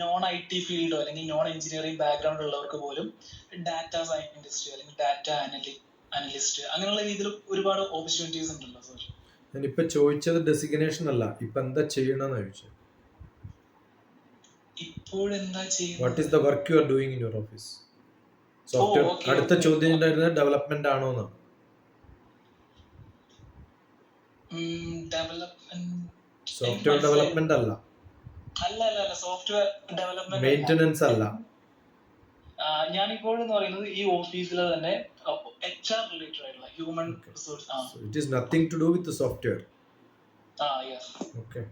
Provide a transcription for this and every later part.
Non I T ഫീൽഡോ അല്ലെങ്കിൽ non engineering background ഉള്ളവർക്ക് പോലും ഡാറ്റ സയന്റിസ്റ്റ് അല്ലെങ്കിൽ ഡാറ്റ അനലി അനലിസ്റ്റ് അങ്ങനെയുള്ള രീതിയിൽ ഒരുപാട് ഓപ്പർച്യൂണിറ്റീസ് ഉണ്ടല്ലോ സാർ ഞാനിപ്പോ ചോദിച്ചത് ഡെസിഗ്നേഷൻ അല്ല. ഇപ്പൊ എന്താ ചെയ്യണമെന്ന് എന്താ ഇപ്പോഴെന്താ വാട്ട് ഈസ് ചെയ്യുന്നത് the work you are doing in your office software അടുത്ത. ചോദ്യം ഉണ്ടായിരുന്നത് ഡെവലപ്മെന്റ് ആണോ എന്നാണ് സോഫ്റ്റ്വെയർ ഡെവലപ്മെന്റ് അല്ല. അല്ല അല്ല അല്ല. സോഫ്റ്റ്വെയർ ഡെവലപ്മെന്റ് മെയിന്റനൻസ് അല്ല പറയുന്നത് ഈ ഓഫീസിലെ തന്നെ എച്ച് ആർ റിലേറ്റഡ് ആയിട്ടുള്ള human resource it is nothing to do with software ah yes okay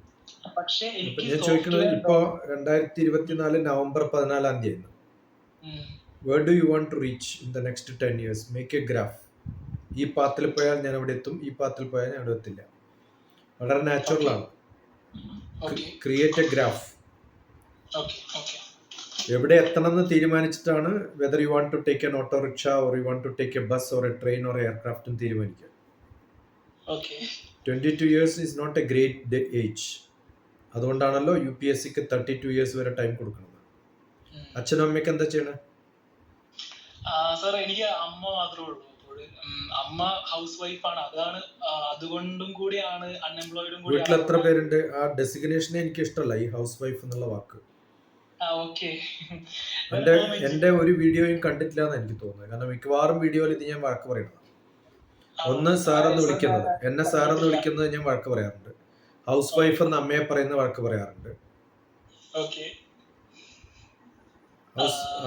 പക്ഷേ എനിക്ക് ഞാൻ ചോദിക്കുന്നത് ഇപ്പോ രണ്ടായിരത്തി ഇരുപത്തിനാല് നവംബർ പതിനാലാം തീയതി ഉം. Where do you want to reach in the next ten years make a graph ഈ പാത്തിൽ പോയാൽ ഞാൻ അവിടെ എത്തും ഈ പാത്തിൽ പോയാൽ ഞാൻ അവിടെ എത്തില്ല. വളരെ നാച്ചുറൽ ആണ്. ക്രിയേറ്റ് എ ഗ്രാഫ് എവിടെ എത്തണം എന്ന് തീരുമാനിച്ചിട്ടാണ് whether you want to take an autorickshaw or you want to take a bus or a train or എയർക്രാഫ്റ്റും തീരുമാനിക്കുക. Twenty two years is not a great age അതുകൊണ്ടാണല്ലോ യു പി എസ് സിക്ക് thirty two years വരെ time കൊടുക്കുന്നത്. അച്ഛനും അമ്മയ്ക്ക് എന്താ ചെയ്യണേ? Sir എനിക്ക് അമ്മ മാത്രമേ ഉള്ളൂ. അമ്മ ഹൗസ് വൈഫ് ആണ്. അതാണ് അതുകൊണ്ടും കൂടിയാണ് അൺഎംപ്ലോയിഡും വീട്ടിൽ എത്ര കൂടി പേരുണ്ട്? ആ ഡെസിഗ്നേഷനെ എനിക്ക് ഇഷ്ടമല്ല ഈ ഹൗസ് വൈഫ് എന്നുള്ള വാക്ക്. എന്റെ എന്റെ ഒരു വീഡിയോയും കണ്ടിട്ടില്ല എന്ന് എനിക്ക് തോന്നുന്നത്. കാരണം മിക്കവാറും വീഡിയോയിൽ ഇത് ഞാൻ വഴക്ക് പറയുന്നത്. ഒന്ന് സാർ എന്ന് വിളിക്കുന്നത്. എന്നെ സാർ എന്ന് വിളിക്കുന്നത് ഞാൻ വഴക്ക് പറയാറുണ്ട്. ഹൗസ് വൈഫ് എന്ന് അമ്മയെ പറയുന്ന വഴക്ക് പറയാറുണ്ട്.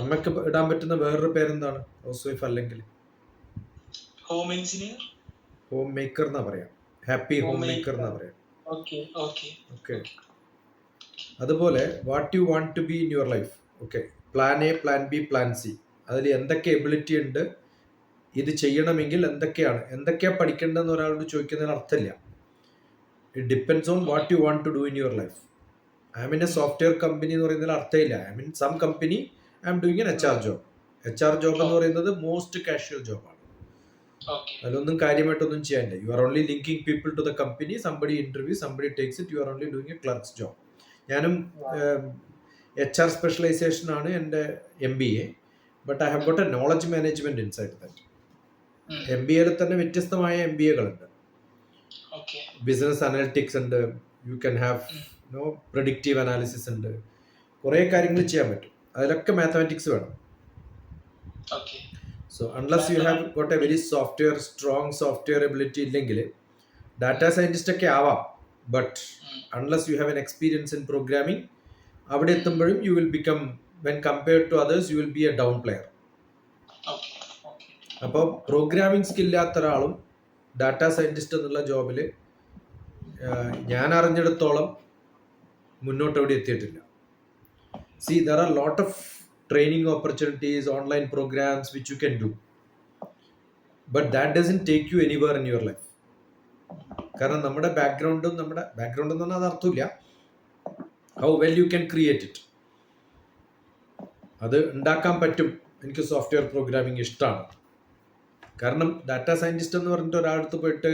അമ്മയ്ക്ക് ഇടാൻ പറ്റുന്ന വേറൊരു പേരെന്താണ്? ഹൗസ് വൈഫ് അല്ലെങ്കിൽ? ഹോം എഞ്ചിനീയർ ഹോം മേക്കർ എന്നാ പറയാം. ഹാപ്പി ഹോം മേക്കർ എന്നാ പറയാം. ഓക്കെ ഓക്കെ ഓക്കെ അതുപോലെ what you want to be in your life okay plan A plan B plan C അതിൽ എന്തൊക്കെ എബിലിറ്റി ഉണ്ട്? ഇത് ചെയ്യണമെങ്കിൽ എന്തൊക്കെയാണ്? എന്തൊക്കെയാണ് പഠിക്കേണ്ടതെന്ന് ഒരാളോട് ചോദിക്കുന്നതിന് അർത്ഥമില്ല. It depends on what you want to do in your life I mean a software company എന്ന് പറയുന്നതിൽ അർത്ഥമില്ല. I mean some company I'm doing an H R job H R job എന്ന് പറയുന്നത് മോസ്റ്റ് കാഷ്വൽ ജോബാണ് അതിലൊന്നും കാര്യമായിട്ടൊന്നും ചെയ്യാനില്ല. You are only linking people to the company somebody interview somebody takes it you are only doing a clerk's job ഞാനും H R specialisation ആണ് എന്റെ M B A but I have got a knowledge management inside that M B എയിൽ തന്നെ വ്യത്യസ്തമായ M B എകളുണ്ട് business analytics ഉണ്ട്. You can have no predictive analysis ഉണ്ട്. കുറേ കാര്യങ്ങൾ ചെയ്യാൻ പറ്റും. അതിലൊക്കെ മാത്തമാറ്റിക്സ് വേണം. So unless you have got a very software strong software ability ഇല്ലെങ്കിൽ ഡാറ്റാ സയന്റിസ്റ്റ് ഒക്കെ ആവാം. But unless you have an experience in programming അവിടെ എത്തുമ്പോഴും you will become when compared to others you will be a down player അപ്പോൾ programming സ്കില്ലാത്ത ഒരാളും data scientist എന്നുള്ള ജോബിൽ ഞാൻ അറിഞ്ഞിടത്തോളം മുന്നോട്ട് എവിടെ എത്തിയിട്ടില്ല. See there are lot of training opportunities, online programs which you can do. But that doesn't take you anywhere in your life. കാരണം നമ്മുടെ ബാക്ക്ഗ്രൗണ്ടും നമ്മുടെ ബാക്ക്ഗ്രൗണ്ട് എന്ന് പറഞ്ഞാൽ അത് അർത്ഥമില്ല. How well you can create it അത് ഉണ്ടാക്കാൻ പറ്റും. എനിക്ക് സോഫ്റ്റ്വെയർ പ്രോഗ്രാമിംഗ് ഇഷ്ടമാണ്. കാരണം ഡാറ്റാ സയന്റിസ്റ്റ് എന്ന് പറഞ്ഞിട്ട് ഒരാളടുത്ത് പോയിട്ട്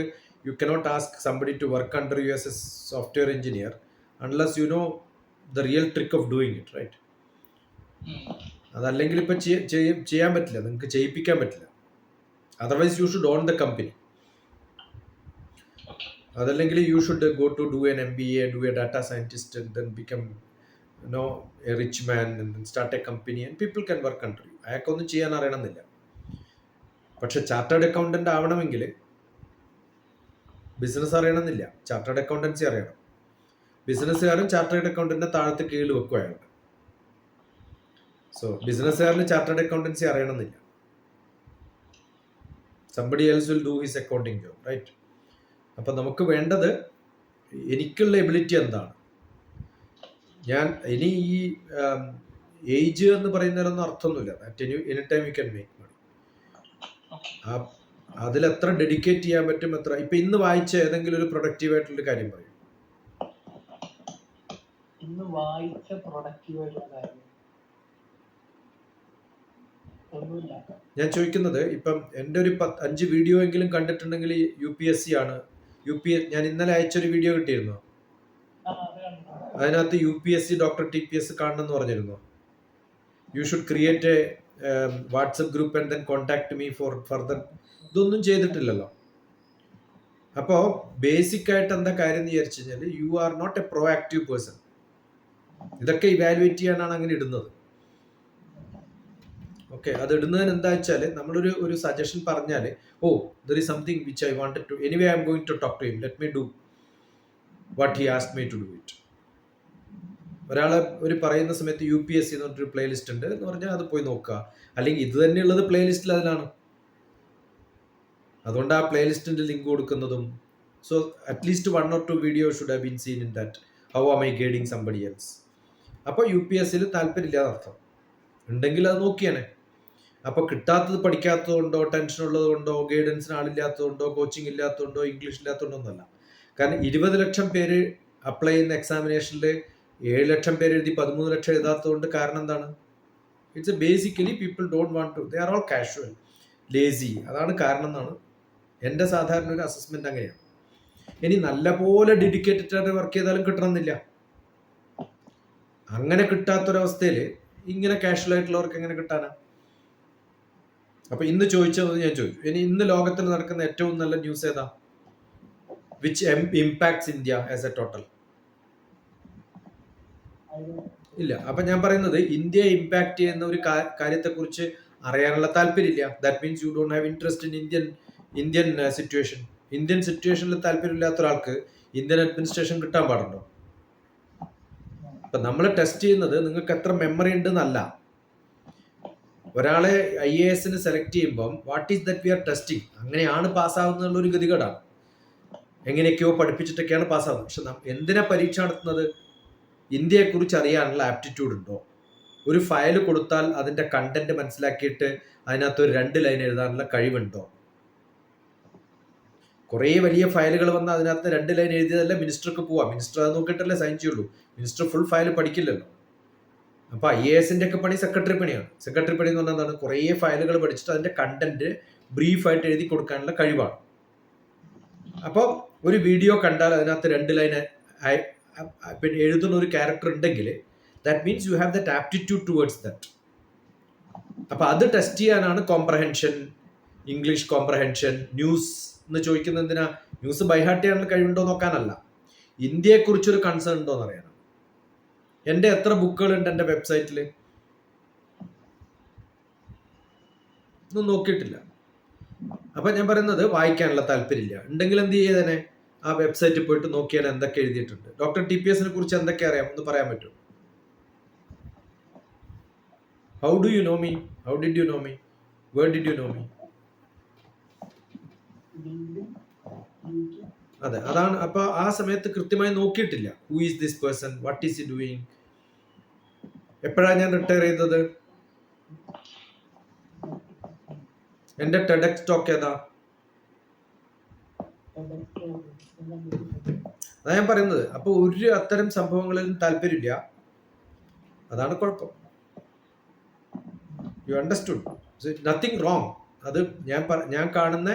you cannot ask somebody to work under you S S software engineer unless you know the real trick of doing it right അതല്ലെങ്കിൽ ഇപ്പം ചെയ്യാൻ പറ്റില്ല. നിങ്ങൾക്ക് ചെയ്യിപ്പിക്കാൻ പറ്റില്ല. Otherwise you should own the company അതല്ലെങ്കിൽ you should go to do an M B A do a data scientist then become no a rich man start a company and people can work under you അയാൾക്കൊന്നും ചെയ്യാൻ അറിയണമെന്നില്ല. പക്ഷെ chartered accountant ആവണമെങ്കിൽ business അറിയണമെന്നില്ല. Chartered accountancy അറിയണം. ബിസിനസ്സുകാരും chartered അക്കൗണ്ടന്റിന്റെ താഴത്ത് കീഴിൽ വെക്കും അയാളുടെ സോ ബിസിനസ്സുകാരന് chartered accountancy അറിയണമെന്നില്ല. Somebody else will do his accounting job right അപ്പം നമുക്ക് വേണ്ടത് എനിക്കുള്ള എബിലിറ്റി എന്താണ്? ഞാൻ ഇനി ഈ ഏജ് എന്ന് പറയുന്നതിലൊന്നും അർത്ഥമൊന്നുമില്ല. That any any time you can make money ആ അതിൽ എത്ര ഡെഡിക്കേറ്റ് ചെയ്യാൻ പറ്റും എത്ര ഇപ്പം ഇന്ന് വായിച്ച ഏതെങ്കിലും ഒരു പ്രൊഡക്റ്റീവ് ആയിട്ടുള്ള കാര്യം പറയും. ഇന്ന് വായിച്ച പ്രൊഡക്റ്റീവ് കാര്യം ഞാൻ ചോദിക്കുന്നത് ഇപ്പം എന്റെ ഒരു പത്ത് അഞ്ച് വീഡിയോ എങ്കിലും കണ്ടിട്ടുണ്ടെങ്കിൽ യു പി എസ് സി ആണ്. യു പി എസ് ഞാൻ ഇന്നലെ അയച്ചൊരു വീഡിയോ കിട്ടിയിരുന്നു? അതിനകത്ത് U P S C doctor T P S കാണണമെന്ന് പറഞ്ഞിരുന്നു? You should create a WhatsApp group and then contact me for further ഇതൊന്നും ചെയ്തിട്ടില്ലല്ലോ. അപ്പോൾ ബേസിക് ആയിട്ട് എന്താ കാര്യം എന്ന് വിചാരിച്ചു കഴിഞ്ഞാൽ you are not a proactive person ഇതൊക്കെ ഇവാലുവേറ്റ് ചെയ്യാനാണ് അങ്ങനെ ഇടുന്നത്. ഓക്കെ അത് ഇടുന്നതിന് എന്താ വെച്ചാൽ നമ്മളൊരു ഒരു സജഷൻ പറഞ്ഞാൽ ഓ there is something which I wanted to anyway I'm going to talk to him let me do what he asked me to do it ഒരാളെ ഒരു പറയുന്ന സമയത്ത് യു പി എസ് സി എന്ന് പറഞ്ഞിട്ടൊരു പ്ലേ ലിസ്റ്റ് ഉണ്ട് എന്ന് പറഞ്ഞാൽ അത് പോയി നോക്കുക. അല്ലെങ്കിൽ ഇത് തന്നെയുള്ളത് പ്ലേ ലിസ്റ്റിൽ അതിലാണ്. അതുകൊണ്ട് ആ പ്ലേ ലിസ്റ്റിന്റെ ലിങ്ക് കൊടുക്കുന്നതും so at least one or two video should have been seen in that how am I guiding somebody else അപ്പോൾ യു പി എസ് സിയിൽ താല്പര്യമില്ലാതെ അർത്ഥം. ഉണ്ടെങ്കിൽ അത് നോക്കിയാണേ അപ്പോൾ കിട്ടാത്തത് പഠിക്കാത്തതുകൊണ്ടോ ടെൻഷൻ ഉള്ളതുകൊണ്ടോ ഗൈഡൻസിന് ആളില്ലാത്തതുകൊണ്ടോ കോച്ചിങ് ഇല്ലാത്തതുകൊണ്ടോ ഇംഗ്ലീഷ് ഇല്ലാത്തതുകൊണ്ടോ ഒന്നല്ല കാരണം ഇരുപത് ലക്ഷം പേര് അപ്ലൈ ചെയ്യുന്ന എക്സാമിനേഷനിൽ ഏഴ് ലക്ഷം പേര് എഴുതി പതിമൂന്ന് ലക്ഷം എഴുതാത്തതുകൊണ്ട് കാരണം എന്താണ്? It's basically people don't want to they are all casual lazy അതാണ് കാരണം എന്നാണ്. എന്റെ സാധാരണ ഒരു അസസ്മെന്റ് അങ്ങനെയാണ്. ഇനി നല്ലപോലെ ഡെഡിക്കേറ്റഡ് ആയിട്ട് വർക്ക് ചെയ്താലും കിട്ടണമെന്നില്ല. അങ്ങനെ കിട്ടാത്തൊരവസ്ഥയിൽ ഇങ്ങനെ കാഷ്വൽ ആയിട്ടുള്ളവർക്ക് എങ്ങനെ കിട്ടാനാ? അപ്പൊ ഇന്ന് ചോദിച്ചത് ഞാൻ ചോദിച്ചു ഇനി ഇന്ന് ലോകത്തിൽ നടക്കുന്ന ഏറ്റവും നല്ല ന്യൂസ് ഏതാ? Which impacts India as a total ഇല്ല. അപ്പൊ ഞാൻ പറയുന്നത് ഇന്ത്യ ഇമ്പാക്ട് ചെയ്യുന്ന ഒരു കാര്യത്തെ കാര്യത്തെക്കുറിച്ച് അറിയാനുള്ള താല്പര്യമില്ല. That means you don't have interest in Indian Indian situation Indian സിറ്റുവേഷനിൽ താല്പര്യമില്ലാത്ത ഒരാൾക്ക് ഇന്ത്യൻ അഡ്മിനിസ്ട്രേഷൻ കിട്ടാൻ പാടുണ്ടോ? അപ്പൊ നമ്മൾ ടെസ്റ്റ് ചെയ്യുന്നത് നിങ്ങൾക്ക് എത്ര മെമ്മറി ഉണ്ട് എന്നല്ല ഒരാളെ ഐ എ എസിന് സെലക്ട് ചെയ്യുമ്പം what is that we are testing അങ്ങനെയാണ് പാസ്സാവുന്നുള്ള ഒരു ഗതികേടാണ്. എങ്ങനെയൊക്കെയോ പഠിപ്പിച്ചിട്ടൊക്കെയാണ് പാസ്സാവുന്നത് പക്ഷെ എന്തിനാ പരീക്ഷ നടത്തുന്നത്? ഇന്ത്യയെ കുറിച്ച് അറിയാനുള്ള ആപ്റ്റിറ്റ്യൂഡ് ഉണ്ടോ? ഒരു ഫയൽ കൊടുത്താൽ അതിന്റെ കണ്ടന്റ് മനസ്സിലാക്കിയിട്ട് അതിനകത്ത് ഒരു രണ്ട് ലൈൻ എഴുതാനുള്ള കഴിവുണ്ടോ? കുറേ വലിയ ഫയലുകൾ വന്ന് അതിനകത്ത് രണ്ട് ലൈൻ എഴുതിയതല്ല മിനിസ്റ്റർക്ക് പോവാം. മിനിസ്റ്റർ അത് നോക്കിയിട്ടല്ലേ സൈൻ ചെയ്യുള്ളൂ. മിനിസ്റ്റർ ഫുൾ ഫയൽ പഠിക്കില്ലല്ലോ. അപ്പൊ ഐ എ എസിന്റെ ഒക്കെ പണി സെക്രട്ടറി പണിയാണ്. സെക്രട്ടറി പണി എന്ന് പറഞ്ഞാൽ എന്താണ്? കുറേ ഫയലുകൾ പഠിച്ചിട്ട് അതിന്റെ കണ്ടന്റ് ബ്രീഫായിട്ട് എഴുതി കൊടുക്കാനുള്ള കഴിവാണ്. അപ്പോൾ ഒരു വീഡിയോ കണ്ടാൽ അതിനകത്ത് രണ്ട് ലൈൻ പിന്നെ എഴുതുന്ന ഒരു ക്യാരക്ടർ ഉണ്ടെങ്കിൽ that means you have that aptitude towards that അപ്പൊ അത് ടെസ്റ്റ് ചെയ്യാനാണ് കോംപ്രഹെൻഷൻ ഇംഗ്ലീഷ് കോംപ്രഹെൻഷൻ ന്യൂസ് എന്ന് ചോദിക്കുന്നത് എന്തിനാ? ന്യൂസ് ബൈഹാർട്ട് ചെയ്യാനുള്ള കഴിവുണ്ടോ നോക്കാനല്ല. ഇന്ത്യയെക്കുറിച്ചൊരു കൺസേൺ ഉണ്ടോ എന്ന് അറിയാനാണ്. എന്റെ എത്ര ബുക്കുകൾ ഉണ്ട് എന്റെ വെബ്സൈറ്റിൽ? ഒന്നും നോക്കിയിട്ടില്ല. അപ്പൊ ഞാൻ പറയുന്നത് വായിക്കാനുള്ള താല്പര്യമില്ല. ഉണ്ടെങ്കിൽ എന്ത് ചെയ്തേനെ ആ വെബ്സൈറ്റിൽ പോയിട്ട് നോക്കിയാൽ എന്തൊക്കെ എഴുതിയിട്ടുണ്ട്. ഡോക്ടർ ടി പി എസിനെ കുറിച്ച് എന്തൊക്കെ അറിയാം? ഒന്ന് പറയാൻ പറ്റും how do you know me how did you know me where did you know me അതെ അതാണ് അപ്പൊ ആ സമയത്ത് കൃത്യമായി നോക്കിയിട്ടില്ല. Who is this person what is he doing എപ്പോഴാണ് ഞാൻ റിട്ടയർ ചെയ്തത്? എന്റെ ടെഡക്സ് സ്റ്റോക്ക് ഏതാ? അതാ ഞാൻ പറയുന്നത്. അപ്പൊ ഒരു അത്തരം സംഭവങ്ങളിലും താല്പര്യമില്ല. അതാണ് കുഴപ്പം. യു അണ്ടർസ്റ്റുഡ് നത്തിങ് റോങ് അത് ഞാൻ ഞാൻ കാണുന്ന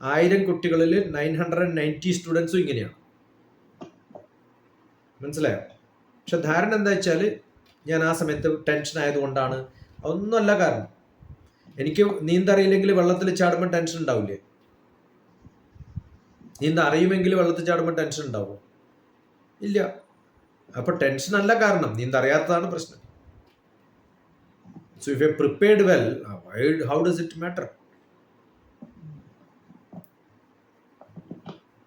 ആയിരം കുട്ടികളിൽ നയൻ ഹൺഡ്രഡ് നയന്റി സ്റ്റുഡൻസും ഇങ്ങനെയാണ് മനസ്സിലായോ? പക്ഷെ ധാരണ എന്താ വെച്ചാൽ ഞാൻ ആ സമയത്ത് ടെൻഷൻ ആയതുകൊണ്ടാണ്. അതൊന്നുമല്ല കാരണം. എനിക്ക് നീന്തറിയില്ലെങ്കിൽ വെള്ളത്തിൽ ചാടുമ്പോൾ ടെൻഷൻ ഉണ്ടാവില്ലേ? നീന്ത അറിയുമെങ്കിൽ വെള്ളത്തിൽ ചാടുമ്പോൾ ടെൻഷൻ ഉണ്ടാവുമോ ഇല്ല. അപ്പൊ ടെൻഷൻ അല്ല കാരണം. നീന്ത അറിയാത്തതാണ് പ്രശ്നം. So if you prepared well how does it matter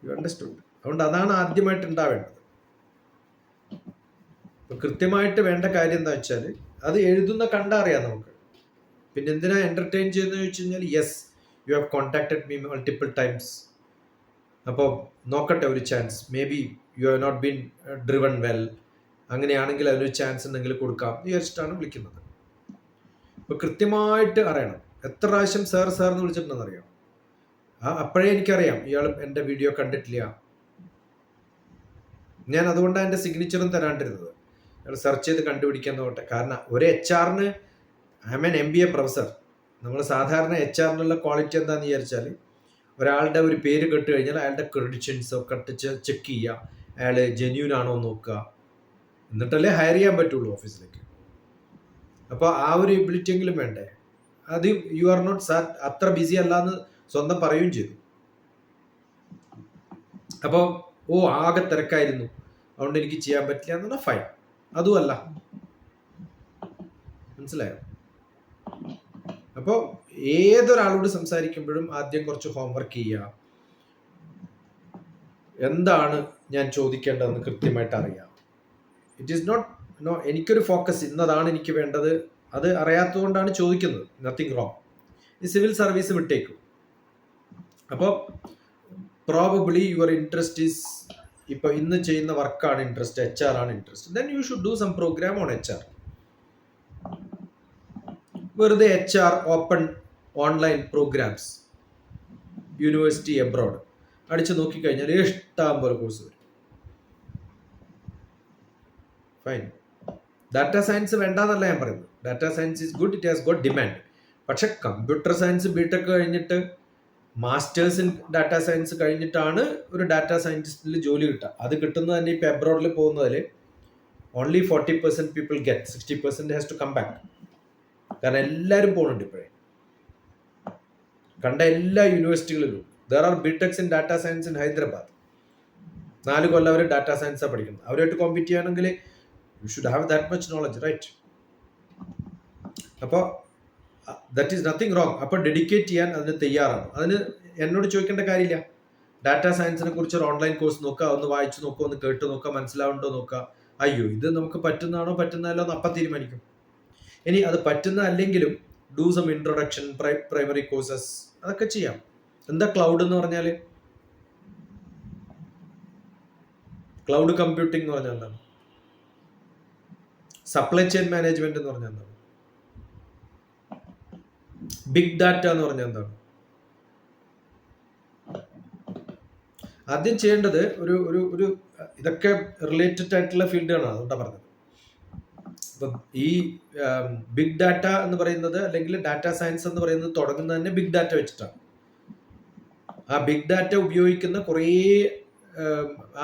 you understand അതുകൊണ്ട് അതാണ് ആദ്യമായിട്ട് ഉണ്ടാവേണ്ടത്. കൃത്യമായിട്ട് വേണ്ട കാര്യം എന്താ വെച്ചാൽ അത് എഴുതുന്ന കണ്ടറിയാം നമുക്ക്. പിന്നെ എന്തിനാ എന്റർടൈൻ ചെയ്യുന്നത് ചോദിച്ചു കഴിഞ്ഞാൽ yes you have contacted me multiple times അപ്പോൾ നോക്കട്ടെ ഒരു chance maybe you have not been driven well അങ്ങനെയാണെങ്കിൽ അതിനൊരു ചാൻസ് ഉണ്ടെങ്കിൽ കൊടുക്കാം വിചാരിച്ചിട്ടാണ് വിളിക്കുന്നത്. അപ്പോൾ കൃത്യമായിട്ട് അറിയണം. എത്ര പ്രാവശ്യം സാർ സാർ എന്ന് വിളിച്ചിട്ടുണ്ടെന്ന് അറിയാം. ആ അപ്പോഴേ എനിക്കറിയാം. ഇയാൾ എന്റെ വീഡിയോ കണ്ടിട്ടില്ല. ഞാൻ അതുകൊണ്ടാണ് എന്റെ സിഗ്നേച്ചറും തരാണ്ടിരുന്നത്. ഞാൻ സെർച്ച് ചെയ്ത് കണ്ടുപിടിക്കാൻ നോട്ടെ കാരണം ഒരു എച്ച് ആറിന് I'm an M B A professor നമ്മൾ സാധാരണ എച്ച് ആറിനുള്ള ക്വാളിറ്റി എന്താണെന്ന് വിചാരിച്ചാൽ ഒരാളുടെ ഒരു പേര് കെട്ട് കഴിഞ്ഞാൽ അയാളുടെ ക്രെഡിഷൻസോ കട്ട് ചെക്ക് ചെയ്യുക അയാൾ ജെന്യൂൻ ആണോ നോക്കുക. എന്നിട്ടല്ലേ ഹയർ ചെയ്യാൻ പറ്റുള്ളൂ ഓഫീസിലേക്ക് അപ്പോൾ ആ ഒരു എബിലിറ്റി എങ്കിലും വേണ്ടേ? അത് യു ആർ നോട്ട് അത്ര ബിസി അല്ല എന്ന് സ്വന്തം പറയുകയും ചെയ്തു. അപ്പോൾ ഓ ആകെ തിരക്കായിരുന്നു. അതുകൊണ്ട് എനിക്ക് ചെയ്യാൻ പറ്റില്ല എന്ന് പറഞ്ഞാൽ ഫൈൻ അതുമല്ല. മനസ്സിലായോ? അപ്പോൾ ഏതൊരാളോട് സംസാരിക്കുമ്പോഴും ആദ്യം കുറച്ച് ഹോംവർക്ക് ചെയ്യുക. എന്താണ് ഞാൻ ചോദിക്കേണ്ടതെന്ന് കൃത്യമായിട്ട് അറിയാം ഇറ്റ് ഈസ് നോട്ട് നോ എനിക്കൊരു ഫോക്കസ് ഇന്നതാണ് എനിക്ക് വേണ്ടത്. അത് അറിയാത്തതുകൊണ്ടാണ് ചോദിക്കുന്നത്. നത്തിങ് റോങ് ഈ സിവിൽ സർവീസ് വിട്ടേക്കും. അപ്പോൾ പ്രോബബ്ലി യുവർ ഇൻട്രസ്റ്റ് ഈസ് ഇപ്പോൾ ഇന്ന് ചെയ്യുന്ന വർക്കാണ് ഇൻട്രസ്റ്റ് എച്ച് ആർ ആണ് interest then you should do some program on H R വെറുതെ H R open online programs university abroad അടിച്ചു നോക്കിക്കഴിഞ്ഞാൽ ഇഷ്ടം പോലെ കോഴ്സ് വരും. ഫൈൻ ഡാറ്റ സയൻസ് വേണ്ടെന്നല്ല ഞാൻ പറയുന്നത്. Data science is good it has got demand പക്ഷെ കമ്പ്യൂട്ടർ സയൻസ് ബിടെക് കഴിഞ്ഞിട്ട് മാസ്റ്റേഴ്സ് ഇൻ ഡാറ്റ സയൻസ് കഴിഞ്ഞിട്ടാണ് ഒരു ഡാറ്റ സയന്റിസ്റ്റിൽ ജോലി കിട്ടുക. അത് കിട്ടുന്നത് തന്നെ ഇപ്പോൾ എബ്രോഡിൽ പോകുന്നതിൽ only forty percent people get sixty percent has to come back കാരണം എല്ലാവരും പോകുന്നുണ്ട് ഇപ്പോഴേ. കണ്ട എല്ലാ യൂണിവേഴ്സിറ്റികളിലും there are BTechs in data science in Hyderabad നാല് കൊല്ലം അവർ ഡാറ്റ സയൻസാണ് പഠിക്കുന്നത്. അവരുമായിട്ട് കോമ്പീറ്റ് ചെയ്യുകയാണെങ്കിൽ you should have that much knowledge right അപ്പോൾ ദറ്റ് ഈസ് നത്തിങ് റോങ് അപ്പോൾ ഡെഡിക്കേറ്റ് ചെയ്യാൻ അതിന് തയ്യാറാണ്. അതിന് എന്നോട് ചോദിക്കേണ്ട കാര്യമില്ല. ഡാറ്റ സയൻസിനെ കുറിച്ച് ഒരു ഓൺലൈൻ കോഴ്സ് നോക്കുക ഒന്ന് വായിച്ചു നോക്കുക ഒന്ന് കേട്ട് നോക്കുക മനസ്സിലാവുണ്ടോ നോക്കുക അയ്യോ ഇത് നമുക്ക് പറ്റുന്നതാണോ പറ്റുന്നതല്ലോ എന്ന് അപ്പം തീരുമാനിക്കും. ഇനി അത് പറ്റുന്ന അല്ലെങ്കിലും do some introduction primary courses അതൊക്കെ ചെയ്യാം. എന്താ ക്ലൗഡ് എന്ന് പറഞ്ഞാൽ ക്ലൗഡ് കമ്പ്യൂട്ടിംഗ് എന്ന് പറഞ്ഞാൽ എന്താണ്? സപ്ലൈ ചെയിൻ മാനേജ്മെന്റ് എന്ന് പറഞ്ഞാൽ എന്താണ്? ബിഗ് ഡാറ്റ എന്ന് പറഞ്ഞാൽ എന്താണ്? ആദ്യം ചെയ്യേണ്ടത് ഒരു ഒരു ഒരു ഇതൊക്കെ റിലേറ്റഡ് ആയിട്ടുള്ള ഫീൽഡാണ് അതുകൊണ്ടാണ് പറഞ്ഞത്. ഇപ്പം ഈ ബിഗ് ഡാറ്റ എന്ന് പറയുന്നത് അല്ലെങ്കിൽ ഡാറ്റ സയൻസ് എന്ന് പറയുന്നത് തുടങ്ങുന്നത് തന്നെ ബിഗ് ഡാറ്റ വെച്ചിട്ടാണ്. ആ ബിഗ് ഡാറ്റ ഉപയോഗിക്കുന്ന കുറേ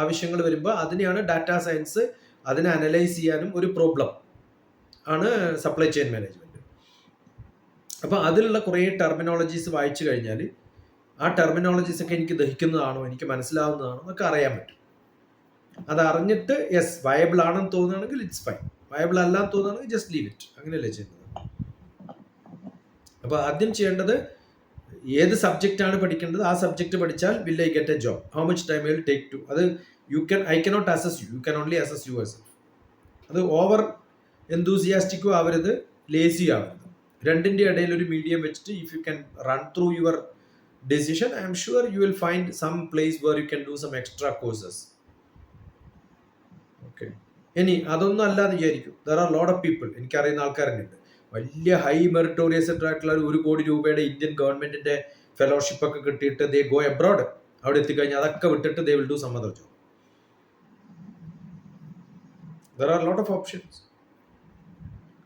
ആവശ്യങ്ങൾ വരുമ്പോൾ അതിനെയാണ് ഡാറ്റ സയൻസ് അതിനെ അനലൈസ് ചെയ്യാനും ഒരു പ്രോബ്ലം ആണ് സപ്ലൈ ചെയിൻ മാനേജ്മെന്റ് അപ്പോൾ അതിലുള്ള കുറേ ടെർമിനോളജീസ് വായിച്ചു കഴിഞ്ഞാൽ ആ ടെർമിനോളജീസ് ഒക്കെ എനിക്ക് ദഹിക്കുന്നതാണോ എനിക്ക് മനസ്സിലാവുന്നതാണോ എന്നൊക്കെ അറിയാൻ പറ്റും. അത് അറിഞ്ഞിട്ട് യെസ് വയബിൾ ആണെന്ന് തോന്നുകയാണെങ്കിൽ ഇറ്റ്സ് ഫൈൻ വയബിൾ അല്ലാന്ന് തോന്നുകയാണെങ്കിൽ ജസ്റ്റ് ലീവ് ഇറ്റ് അങ്ങനെയല്ലേ ചെയ്യുന്നത്. അപ്പോൾ ആദ്യം ചെയ്യേണ്ടത് ഏത് സബ്ജക്റ്റ് ആണ് പഠിക്കേണ്ടത് ആ സബ്ജക്റ്റ് പഠിച്ചാൽ will I get a job how much time will take to അത് you can I cannot assess you you can only assess U S അത് ഓവർ എന്തൂസിയാസ്റ്റിക്കും ആവരുത് ലേസി ആവരുത്. രണ്ടിന്റെ ഇടയിൽ ഒരു മീഡിയം വെച്ചിട്ട് if you can run through your decision I'm sure you will find some place where you can do some extra courses okay ഇനി അതൊന്നും അല്ലാന്ന് വിചാരിക്കും. There are load of people എനിക്കറിയുന്ന ആൾക്കാരുണ്ട്. വലിയ ഹൈ മെറിറ്റോറിയസ് ആയിട്ടുള്ള ഒരു കോടി രൂപയുടെ ഇന്ത്യൻ ഗവൺമെന്റിന്റെ ഫെലോഷിപ്പ് ഒക്കെ കിട്ടിയിട്ട് ദേ ഗോ എബ്രോഡ് അവിടെ എത്തിക്കഴിഞ്ഞാൽ അതൊക്കെ വിട്ടിട്ട് they will do some other job there are lot of options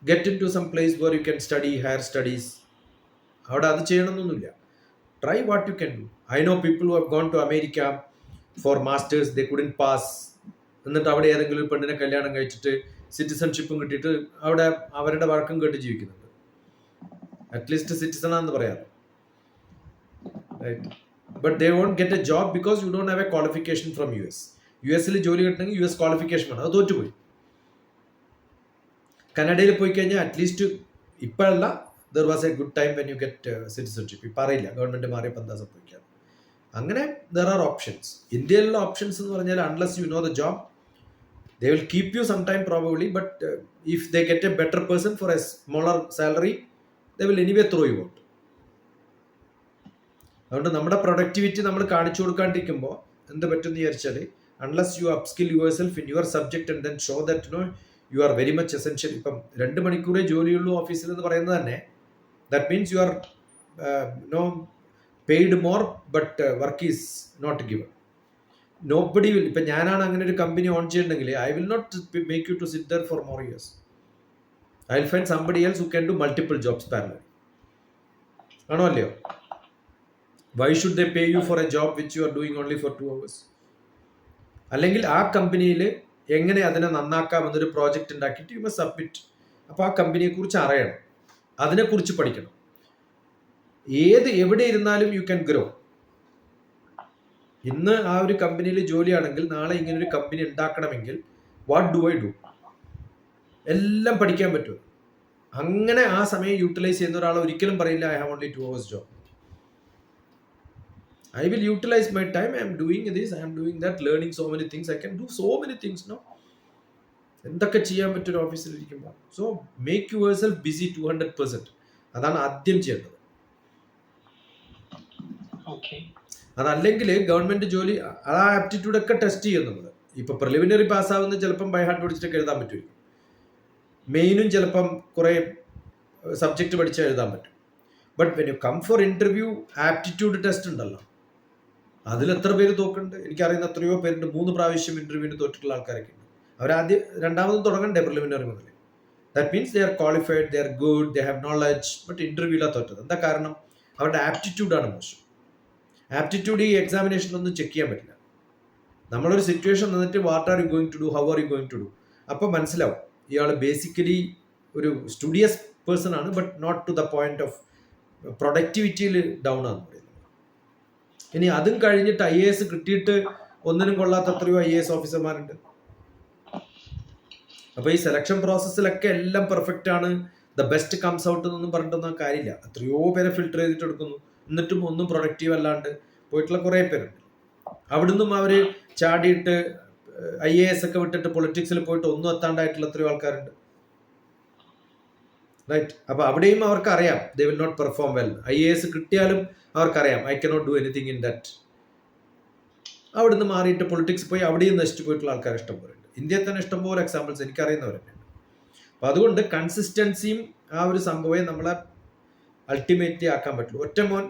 get into some place where you can study higher studies അവിടെ അത് ചെയ്യണമെന്നൊന്നുമില്ല. Try what you can do I know people who have gone to America for masters they couldn't pass എന്നിട്ട് അവിടെ ഏതെങ്കിലും പെണ്ണിനെ കല്യാണം കഴിച്ചിട്ട് സിറ്റിസൺഷിപ്പും കിട്ടിയിട്ട് അവിടെ അവരുടെ വഴക്കം കേട്ട് ജീവിക്കുന്നുണ്ട്. അറ്റ്ലീസ്റ്റ് സിറ്റിസൺ ആണെന്ന് പറയാം. But they won't get a job because you don't have a qualification from U S U എസിൽ ജോലി കിട്ടണമെങ്കിൽ യു എസ് ക്വാളിഫിക്കേഷൻ വേണം. അത് തോറ്റുപോയി. കനഡയിൽ പോയി കഴിഞ്ഞാൽ അറ്റ്ലീസ്റ്റ് ഇപ്പോഴല്ല there was a good time when you get citizenship ഇപ്പം അറിയില്ല ഗവൺമെന്റ് മാറിയപ്പോൾ എന്താ സംഭവിക്കുക അങ്ങനെ ദർ ആർ ഓപ്ഷൻസ് ഇന്ത്യയിലുള്ള ഓപ്ഷൻസ് എന്ന് പറഞ്ഞാൽ unless you know the job they will keep you some time probably but if they get a better person for a smaller salary they will anyway throw you out അതുകൊണ്ട് നമ്മുടെ productivity നമ്മൾ കാണിച്ചു കൊടുക്കാണ്ടിരിക്കുമ്പോൾ എന്ത് പറ്റുമെന്ന് വിചാരിച്ചാൽ unless you upskill yourself in your subject and then show that no you are very much essential ഇപ്പം രണ്ട് മണിക്കൂറേ ജോലിയുള്ളൂ ഓഫീസിൽ എന്ന് പറയുന്നത് തന്നെ. That means you are no paid more but work is not given nobody will ഇപ്പം ഞാനാണ് അങ്ങനെ ഒരു കമ്പനി ഓൺ ചെയ്യണമെങ്കിൽ I will not make you to sit there for more years I will find somebody else who can do multiple jobs parallelly ആണോ അല്ലയോ? Why should they pay you for a job which you are doing only for two hours അല്ലെങ്കിൽ ആ കമ്പനിയിൽ എങ്ങനെ അതിനെ നന്നാക്കാം എന്നൊരു project ഉണ്ടാക്കിയിട്ട് U മസ് സബ്മിറ്റ് അപ്പോൾ ആ കമ്പനിയെക്കുറിച്ച് അറിയണം. അതിനെക്കുറിച്ച് പഠിക്കണം. ഏത് എവിടെ ഇരുന്നാലും യു ക്യാൻ ഗ്രോ ഇന്ന് ആ ഒരു കമ്പനിയിൽ ജോലിയാണെങ്കിൽ നാളെ ഇങ്ങനെ ഒരു കമ്പനി ഉണ്ടാക്കണമെങ്കിൽ വാട്ട് ഡു ഐ ഡു എല്ലാം പഠിക്കാൻ പറ്റും. അങ്ങനെ ആ സമയം യൂട്ടിലൈസ് ചെയ്യുന്ന ഒരാൾ ഒരിക്കലും പറയില്ല I have only two hours job I will utilise my time I'm doing this I'm doing that learning so many things I can do so many things no എന്തൊക്കെ ചെയ്യാൻ പറ്റും ഇരിക്കുമ്പോൾ? So make yourself busy two hundred percent അതാണ് ആദ്യം ചെയ്യേണ്ടത്. അതല്ലെങ്കിൽ government ജോലി ആ ആപ്റ്റിറ്റ്യൂഡ് ഒക്കെ ടെസ്റ്റ് ചെയ്യും നമ്മൾ. ഇപ്പൊ പ്രിലിമിനറി പാസ്സാവുന്ന ചിലപ്പം ബൈ ഹാർട്ട് പഠിച്ചിട്ടൊക്കെ എഴുതാൻ പറ്റും മെയിനും ചിലപ്പം കുറെ സബ്ജക്റ്റ് പഠിച്ചാൽ എഴുതാൻ പറ്റും. But when you come for interview aptitude test ഉണ്ടല്ലോ. അതിൽ എത്ര പേര് തോക്കുന്നുണ്ട് എനിക്കറിയുന്ന എത്രയോ പേരുണ്ട്. മൂന്ന് പ്രാവശ്യം ഇന്റർവ്യൂവിന് തോറ്റിട്ടുള്ള ആൾക്കാരൊക്കെ ഉണ്ട്. അവരാദ്യം രണ്ടാമതും തുടങ്ങണ്ടേ പ്രിലിമിനറി മുതൽ that means they are qualified they are good they have knowledge but ഇന്റർവ്യൂലാണ് തോറ്റത്. എന്താ കാരണം? അവരുടെ ആപ്റ്റിറ്റ്യൂഡാണ് മോശം. ആപ്റ്റിറ്റ്യൂഡ് ഈ എക്സാമിനേഷനൊന്നും ചെക്ക് ചെയ്യാൻ പറ്റില്ല. നമ്മളൊരു സിറ്റുവേഷൻ നിന്നിട്ട് what are you going to do how are you going to do അപ്പോൾ മനസ്സിലാവും. ഇയാൾ ബേസിക്കലി ഒരു സ്റ്റുഡിയസ് പേഴ്സൺ ആണ് but not to the point of പ്രൊഡക്ടിവിറ്റിയിൽ down ആണ് ഇനി അതും കഴിഞ്ഞിട്ട് ഐ എ എസ് കിട്ടിയിട്ട് ഒന്നിനും കൊള്ളാത്ത എത്രയോ ഐ എ എസ് ഓഫീസർമാരുണ്ട് അപ്പൊ ഈ സെലക്ഷൻ പ്രോസസ്സിലൊക്കെ എല്ലാം പെർഫെക്റ്റ് ആണ്. ദ ബെസ്റ്റ് കംസ് ഔട്ട് എന്നൊന്നും പറഞ്ഞിട്ടൊന്നും കാര്യമില്ല. എത്രയോ പേരെ ഫിൽട്ടർ ചെയ്തിട്ട് എടുക്കുന്നു. എന്നിട്ടും ഒന്നും പ്രൊഡക്റ്റീവ് അല്ലാണ്ട് പോയിട്ടുള്ള കുറേ പേരുണ്ട്. അവിടുന്നും അവർ ചാടിയിട്ട് ഐ എ എസ് ഒക്കെ വിട്ടിട്ട് പൊളിറ്റിക്സിൽ പോയിട്ട് ഒന്നും എത്താണ്ടായിട്ടുള്ള എത്രയോ ആൾക്കാരുണ്ട്. റൈറ്റ് അപ്പൊ അവിടെയും അവർക്ക് അറിയാം they will not perform well I A S കിട്ടിയാലും അവർക്കറിയാം. I cannot do anything in that അവിടുന്ന് മാറിയിട്ട് പൊളിറ്റിക്സ് പോയി അവിടെയും നശിച്ചു പോയിട്ടുള്ള ആൾക്കാർ ഇഷ്ടംപോലെ ഉണ്ട്. ഇന്ത്യയിൽ തന്നെ ഇഷ്ടംപോലെ എക്സാമ്പിൾസ് എനിക്കറിയുന്നവരുണ്ട് അപ്പൊ അതുകൊണ്ട് കൺസിസ്റ്റൻസിയും ആ ഒരു സംഭവം നമ്മളെ അൾട്ടിമേറ്റ്ലി ആക്കാൻ പറ്റുള്ളൂ. ഒറ്റ മോൻ